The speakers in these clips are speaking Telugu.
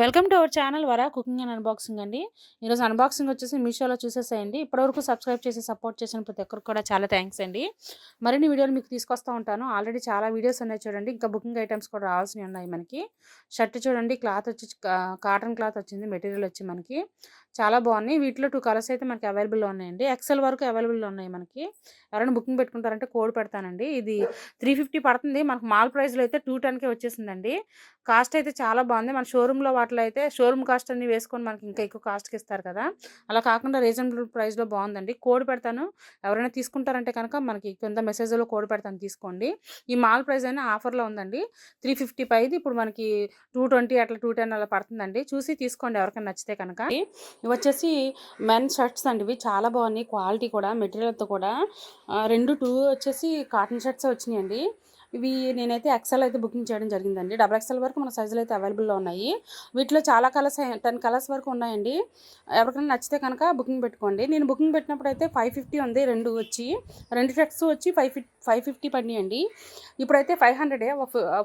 Welcome to our channel Vara cooking and unboxing అండి. ఈరోజు అన్బాక్సింగ్ వచ్చేసి మీషోలో చూసేసేయండి. ఇప్పటివరకు సబ్స్క్రైబ్ చేసి సపోర్ట్ చేసిన ప్రతి ఒక్కరికి కూడా చాలా థ్యాంక్స్ అండి. మరిన్ని వీడియోలు మీకు తీసుకొస్తూ ఉంటాను. ఆల్రెడీ చాలా వీడియోస్ ఉన్నాయి చూడండి. ఇంకా బుకింగ్ ఐటమ్స్ కూడా రావాల్సినవి ఉన్నాయి మనకి. షర్ట్ చూడండి క్లాత్ వచ్చి కాటన్ క్లాత్ వచ్చింది మెటీరియల్ వచ్చి మనకి. చాలా బాగున్నాయి. వీటిలో టూ కలర్స్ అయితే మనకి అవైలబుల్లో ఉన్నాయండి. ఎక్సెల్ వరకు అవైలబుల్లో ఉన్నాయి మనకి. ఎవరైనా బుకింగ్ పెట్టుకుంటారంటే కోడ్ పెడతానండి. ఇది త్రీ ఫిఫ్టీ పడుతుంది. మనకు మాల్ ప్రైస్లో అయితే టూ టెన్కే వచ్చేసిందండి. కాస్ట్ అయితే చాలా బాగుంది. మన షోరూంలో వాటిలో అయితే షోరూమ్ కాస్ట్ అన్ని వేసుకొని మనకి ఇంకా ఎక్కువ కాస్ట్కి ఇస్తారు కదా. అలా కాకుండా రీజనబుల్ ప్రైస్లో బాగుందండి. కోడ్ పెడతాను. ఎవరైనా తీసుకుంటారంటే కనుక మనకి కింద మెసేజ్లో కోడ్ పెడతాను తీసుకోండి. ఈ మాల్ ప్రైస్ అయినా ఆఫర్లో ఉందండి. త్రీ ఫిఫ్టీ పైది ఇప్పుడు మనకి టూ ట్వంటీ అట్లా టూ టెన్ అలా పడుతుందండి. చూసి తీసుకోండి ఎవరికైనా నచ్చితే కనుక. ఇవి వచ్చేసి మెన్ షర్ట్స్ అండి ఇవి. చాలా బాగున్నాయి. క్వాలిటీ కూడా మెటీరియల్తో కూడా. రెండు టూ వచ్చేసి కాటన్ షర్ట్స్ వచ్చినాయండి. ఇవి నేనైతే ఎక్సెల్ అయితే బుకింగ్ చేయడం జరిగిందండి. డబల్ ఎక్సెల్ వరకు మన సైజులు అయితే అవైలబుల్లో ఉన్నాయి. వీటిలో చాలా కలర్స్ టెన్ కలర్స్ వరకు ఉన్నాయండి. ఎవరికైనా నచ్చితే కనుక బుకింగ్ పెట్టుకోండి. నేను బుకింగ్ పెట్టినప్పుడు అయితే ఫైవ్ ఫిఫ్టీ ఉంది రెండు వచ్చి. రెండు షర్ట్స్ వచ్చి ఫైవ్ ఫిఫ్ ఫైవ్ ఫిఫ్టీ పడినాయండి ఇప్పుడైతే ఫైవ్ హండ్రెడే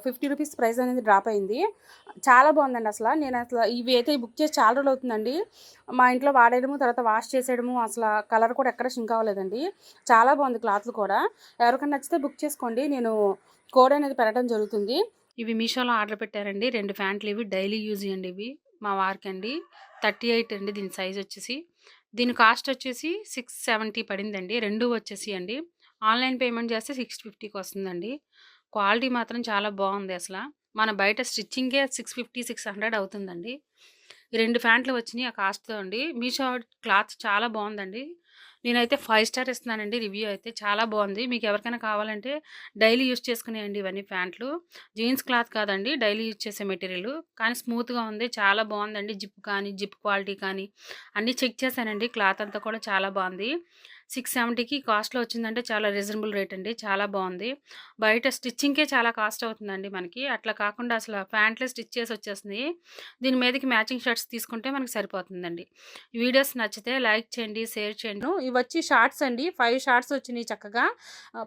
ఫిఫ్టీ రూపీస్ ప్రైస్ అనేది డ్రాప్ అయింది. చాలా బాగుందండి అసలు. నేను అసలు ఇవి అయితే బుక్ చేసి చాలా రోజులు అవుతుందండి. మా ఇంట్లో వాడేయడము తర్వాత వాష్ చేసేయడము అసలు కలర్ కూడా ఎక్కడ షింక్ అవ్వలేదండి. చాలా బాగుంది క్లాత్లు కూడా. ఎవరికైనా నచ్చితే బుక్ చేసుకోండి. నేను కోడ్ అనేది పెట్టడం జరుగుతుంది. ఇవి మీషోలో ఆర్డర్ పెట్టారండి. రెండు ప్యాంట్లు ఇవి. డైలీ యూజ్ అండి ఇవి. మా వార్క్ అండి. థర్టీ ఎయిట్ అండి దీని సైజ్ వచ్చేసి. దీని కాస్ట్ వచ్చేసి సిక్స్ సెవెంటీ పడిందండి. రెండు వచ్చేసి అండి. ఆన్లైన్ పేమెంట్ చేస్తే సిక్స్ ఫిఫ్టీకి వస్తుందండి. క్వాలిటీ మాత్రం చాలా బాగుంది అసలు. మన బయట స్టిచ్చింగే సిక్స్ ఫిఫ్టీ సిక్స్ హండ్రెడ్ అవుతుందండి. ఈ రెండు ప్యాంట్లు వచ్చినాయి ఆ కాస్ట్తో అండి. మీషో క్లాత్ చాలా బాగుందండి. నేనైతే ఫైవ్ స్టార్ ఇస్తున్నానండి. రివ్యూ అయితే చాలా బాగుంది. మీకు ఎవరికైనా కావాలంటే డైలీ యూజ్ చేసుకునేయండి ఇవన్నీ ప్యాంట్లు. జీన్స్ క్లాత్ కాదండి డైలీ యూజ్ చేసే మెటీరియల్. కానీ స్మూత్గా ఉంది చాలా బాగుందండి. జిప్ కానీ జిప్ క్వాలిటీ కానీ అన్నీ చెక్ చేశానండి. క్లాత్ అంతా కూడా చాలా బాగుంది. సిక్స్ సెవెంటీకి కాస్ట్లో వచ్చిందంటే చాలా రీజనబుల్ రేట్ అండి. చాలా బాగుంది. బయట స్టిచ్చింగ్కే చాలా కాస్ట్ అవుతుందండి మనకి. అట్లా కాకుండా అసలు ప్యాంట్లే స్టిచ్ చేసి వచ్చేస్తుంది దీని మీదకి మ్యాచింగ్ షర్ట్స్ తీసుకుంటే మనకి సరిపోతుందండి. వీడియోస్ నచ్చితే లైక్ చేయండి షేర్ చేయండి. ఇవి వచ్చి షార్ట్స్ అండి. ఫైవ్ షార్ట్స్ వచ్చినాయి చక్కగా.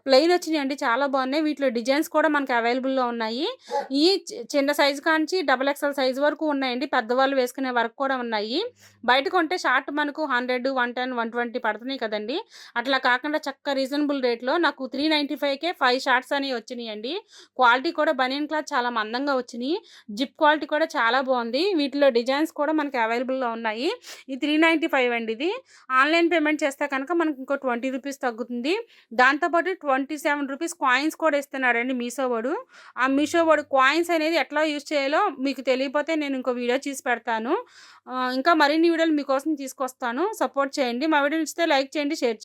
ప్లెయిన్ వచ్చినాయి అండి. చాలా బాగున్నాయి. వీటిలో డిజైన్స్ కూడా మనకి అవైలబుల్లో ఉన్నాయి. ఈ చిన్న సైజు కాంచి డబల్ ఎక్స్ఎల్ సైజు వరకు ఉన్నాయండి. పెద్దవాళ్ళు వేసుకునే వరకు కూడా ఉన్నాయి. బయట కొంటే షార్ట్ మనకు hundred one ten one twenty పడుతున్నాయి కదండి. అట్లా కాకుండా చక్క రీజనబుల్ రేట్లో నాకు త్రీ నైంటీ ఫైవ్కే ఫైవ్ షార్ట్స్ అనేవి వచ్చినాయి అండి క్వాలిటీ కూడా బనియన్ క్లాత్ చాలా మందంగా వచ్చినాయి. జిప్ క్వాలిటీ కూడా చాలా బాగుంది. వీటిలో డిజైన్స్ కూడా మనకి అవైలబుల్లో ఉన్నాయి. ఈ త్రీ నైంటీ ఫైవ్ అండి ఇది. ఆన్లైన్ పేమెంట్ చేస్తే కనుక మనకి ఇంకో ట్వంటీ రూపీస్ తగ్గుతుంది. దాంతోపాటు ట్వంటీ సెవెన్ రూపీస్ కాయిన్స్ కూడా ఇస్తున్నారండి మీషో వాడు. ఆ మీషో వాడు కాయిన్స్ అనేది ఎట్లా యూజ్ చేయాలో మీకు తెలియకపోతే నేను ఇంకో వీడియో చేసి పెడతాను. ఇంకా మరిన్ని వీడియోలు మీకోసం తీసుకొస్తాను. సపోర్ట్ చేయండి. మా వీడియో నచ్చితే లైక్ చేయండి షేర్